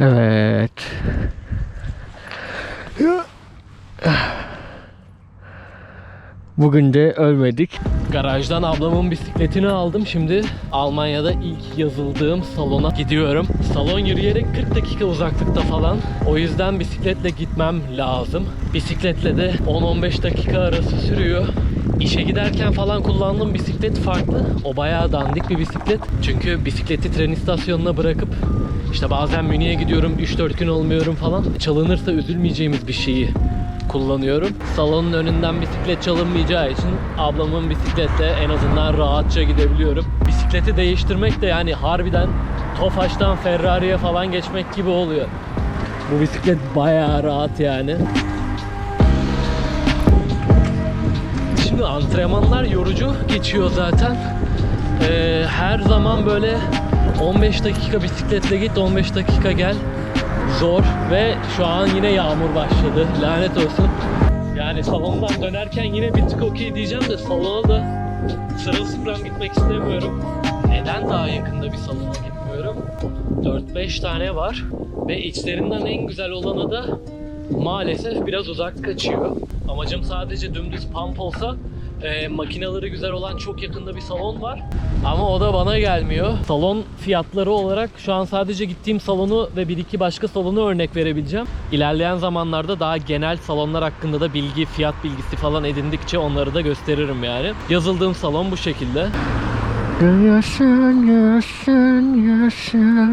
Evet. Bugün de ölmedik. Garajdan ablamın bisikletini aldım. Şimdi Almanya'da ilk yazıldığım salona gidiyorum. Salon yürüyerek 40 dakika uzaklıkta falan. O yüzden bisikletle gitmem lazım. Bisikletle de 10-15 dakika arası sürüyor. İşe giderken falan kullandığım bisiklet farklı. O bayağı dandik bir bisiklet. Çünkü bisikleti tren istasyonuna bırakıp işte bazen Münih'e gidiyorum 3-4 gün olmuyorum falan. Çalınırsa üzülmeyeceğimiz bir şeyi kullanıyorum. Salonun önünden bisiklet çalınmayacağı için ablamın bisikletle en azından rahatça gidebiliyorum. Bisikleti değiştirmek de yani harbiden Tofaş'tan Ferrari'ye falan geçmek gibi oluyor. Bu bisiklet bayağı rahat yani. Şimdi antrenmanlar yorucu geçiyor zaten. Ee, her zaman böyle 15 dakika bisikletle git 15 dakika gel zor ve şu an yine yağmur başladı lanet olsun. Yani salondan dönerken yine bir tık okey diyeceğim de salona da sırılsıklam gitmek istemiyorum. Neden daha yakında bir salona gitmiyorum? 4-5 tane var ve içlerinden en güzel olanı da maalesef biraz uzak kaçıyor. Amacım sadece dümdüz pump olsa e, makineleri güzel olan çok yakında bir salon var. Ama o da bana gelmiyor. Salon fiyatları olarak şu an sadece gittiğim salonu ve bir iki başka salonu örnek verebileceğim. İlerleyen zamanlarda daha genel salonlar hakkında da bilgi, fiyat bilgisi falan edindikçe onları da gösteririm yani. Yazıldığım salon bu şekilde. Yaşın yaşın yaşın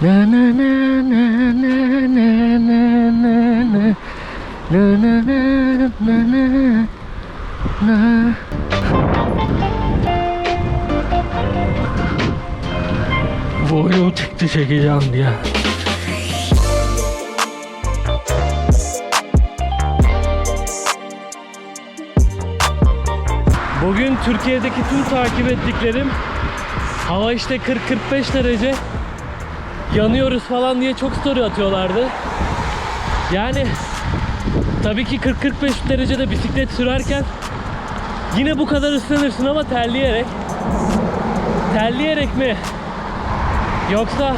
na na na na na na Na na na. Na na na na na na. Boynum çıktı çekeceğim diye. Bugün Türkiye'deki tüm takip ettiklerim hava işte 40-45 derece yanıyoruz falan diye çok story atıyorlardı. Yani tabii ki 40-45 derecede bisiklet sürerken yine bu kadar ıslanırsın ama terleyerek. Terleyerek mi? Yoksa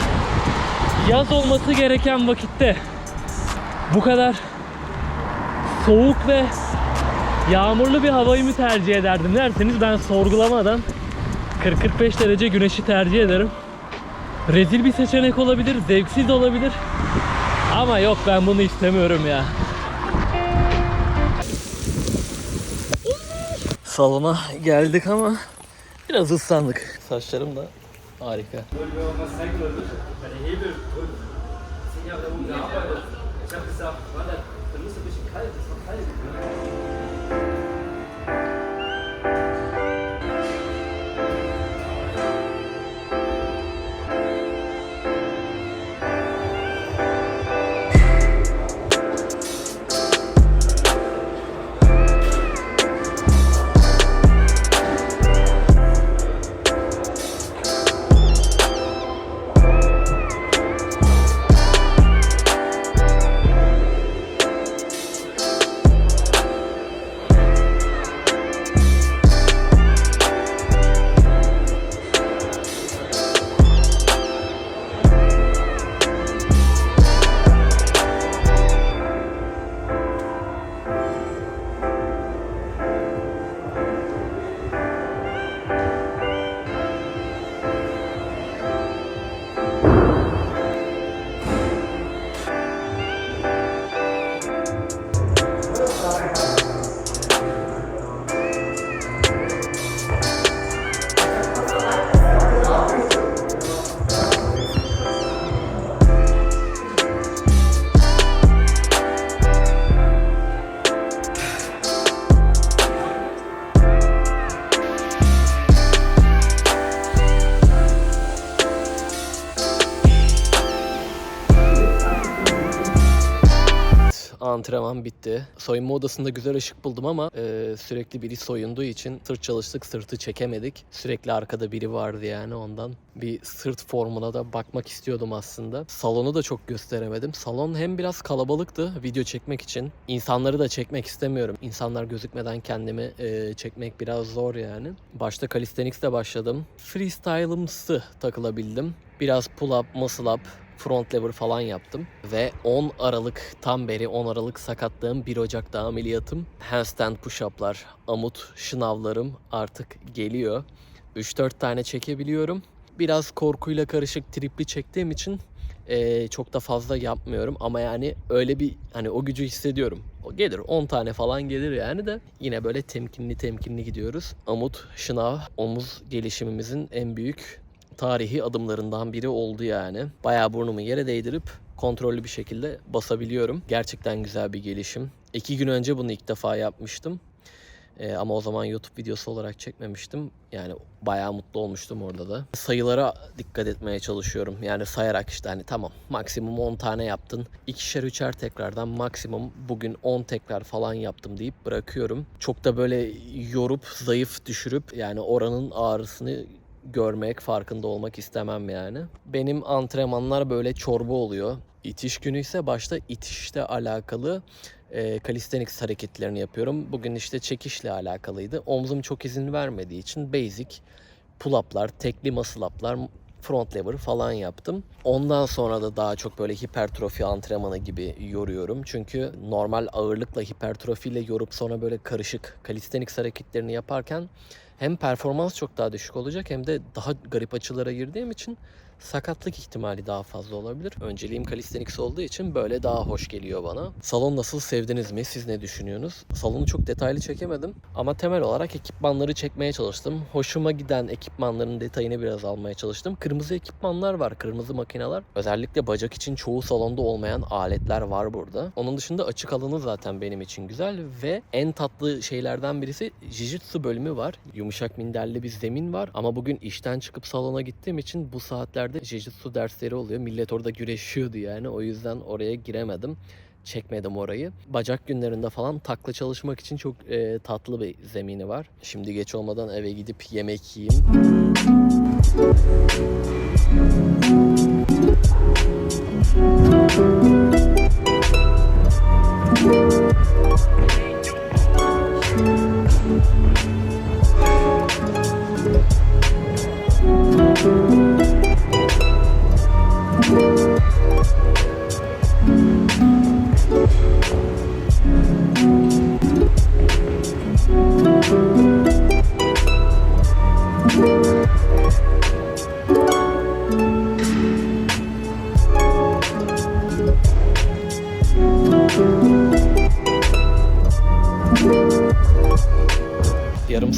yaz olması gereken vakitte bu kadar soğuk ve yağmurlu bir havayı mı tercih ederdim derseniz ben sorgulamadan 40-45 derece güneşi tercih ederim. Rezil bir seçenek olabilir, zevksiz olabilir. Ama yok ben bunu istemiyorum ya. Salona geldik ama biraz ıslandık. Saçlarım da harika. Böyle antrenman bitti. Soyunma odasında güzel ışık buldum ama e, sürekli biri soyunduğu için sırt çalıştık, sırtı çekemedik. Sürekli arkada biri vardı yani ondan. Bir sırt formuna da bakmak istiyordum aslında. Salonu da çok gösteremedim. Salon hem biraz kalabalıktı video çekmek için. İnsanları da çekmek istemiyorum. İnsanlar gözükmeden kendimi e, çekmek biraz zor yani. Başta calisthenics'te başladım. Freestyle'ımsı takılabildim. Biraz pull up, muscle up, front lever falan yaptım. Ve 10 Aralık'tan beri 10 Aralık sakatlığım 1 Ocak'ta ameliyatım. Handstand push-up'lar, amut şınavlarım artık geliyor. 3-4 tane çekebiliyorum. Biraz korkuyla karışık tripli çektiğim için eee, çok da fazla yapmıyorum ama yani öyle bir hani o gücü hissediyorum. O gelir 10 tane falan gelir yani de yine böyle temkinli temkinli gidiyoruz. Amut, şınav, omuz gelişimimizin en büyük tarihi adımlarından biri oldu yani. Bayağı burnumu yere değdirip kontrollü bir şekilde basabiliyorum. Gerçekten güzel bir gelişim. İki gün önce bunu ilk defa yapmıştım. Ee, ama o zaman YouTube videosu olarak çekmemiştim. Yani bayağı mutlu olmuştum orada da. Sayılara dikkat etmeye çalışıyorum. Yani sayarak işte hani tamam maksimum 10 tane yaptın. İkişer üçer tekrardan maksimum bugün 10 tekrar falan yaptım deyip bırakıyorum. Çok da böyle yorup zayıf düşürüp yani oranın ağrısını görmek, farkında olmak istemem yani. Benim antrenmanlar böyle çorba oluyor. İtiş günü ise başta itişle alakalı e, calisthenics hareketlerini yapıyorum. Bugün işte çekişle alakalıydı. Omzum çok izin vermediği için basic pull-up'lar, tekli muscle-up'lar, front lever falan yaptım. Ondan sonra da daha çok böyle hipertrofi antrenmanı gibi yoruyorum. Çünkü normal ağırlıkla hipertrofiyle yorup sonra böyle karışık calisthenics hareketlerini yaparken hem performans çok daha düşük olacak hem de daha garip açılara girdiğim için sakatlık ihtimali daha fazla olabilir. Önceliğim calisthenics olduğu için böyle daha hoş geliyor bana. Salon nasıl sevdiniz mi? Siz ne düşünüyorsunuz? Salonu çok detaylı çekemedim ama temel olarak ekipmanları çekmeye çalıştım. Hoşuma giden ekipmanların detayını biraz almaya çalıştım. Kırmızı ekipmanlar var, kırmızı makineler. Özellikle bacak için çoğu salonda olmayan aletler var burada. Onun dışında açık alanı zaten benim için güzel ve en tatlı şeylerden birisi Jiu-Jitsu bölümü var. Yumuşak minderli bir zemin var ama bugün işten çıkıp salona gittiğim için bu saatlerde Jiu-Jitsu dersleri oluyor. Millet orada güreşiyordu yani o yüzden oraya giremedim. Çekmedim orayı. Bacak günlerinde falan takla çalışmak için çok e, tatlı bir zemini var. Şimdi geç olmadan eve gidip yemek yiyeyim.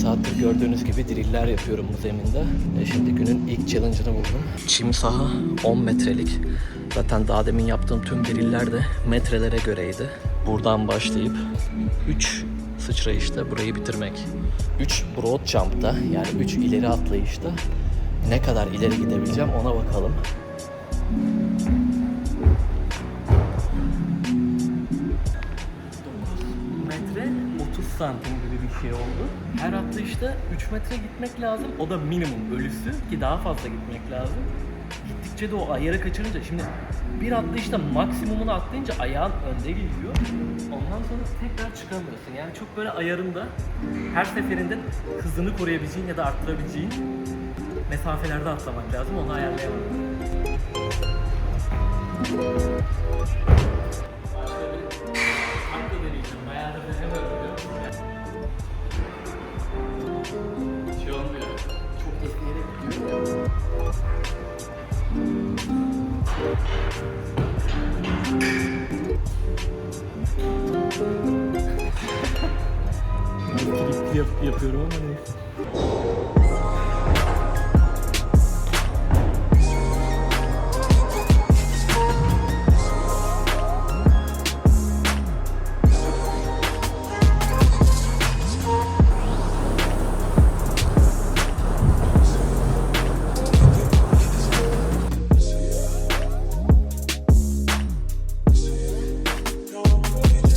Saattir gördüğünüz gibi driller yapıyorum bu zeminde. E şimdi günün ilk challenge'ını buldum. Çim saha 10 metrelik. Zaten daha demin yaptığım tüm driller de metrelere göreydi. Buradan başlayıp 3 sıçrayışta burayı bitirmek. 3 broad jump'ta yani 3 ileri atlayışta ne kadar ileri gidebileceğim ona bakalım. metre 30 santim gibi bir şey oldu. Her atlayışta 3 metre gitmek lazım. O da minimum ölüsü ki daha fazla gitmek lazım. Gittikçe de o ayarı kaçırınca şimdi bir atlayışta maksimumunu atlayınca ayağın önde geliyor. Ondan sonra tekrar çıkamıyorsun. Yani çok böyle ayarında her seferinde hızını koruyabileceğin ya da arttırabileceğin mesafelerde atlamak lazım. Onu ayarlayamadım. Başka bir farklı deneyeceğim. Bayağı da denemedim Я, я пірований.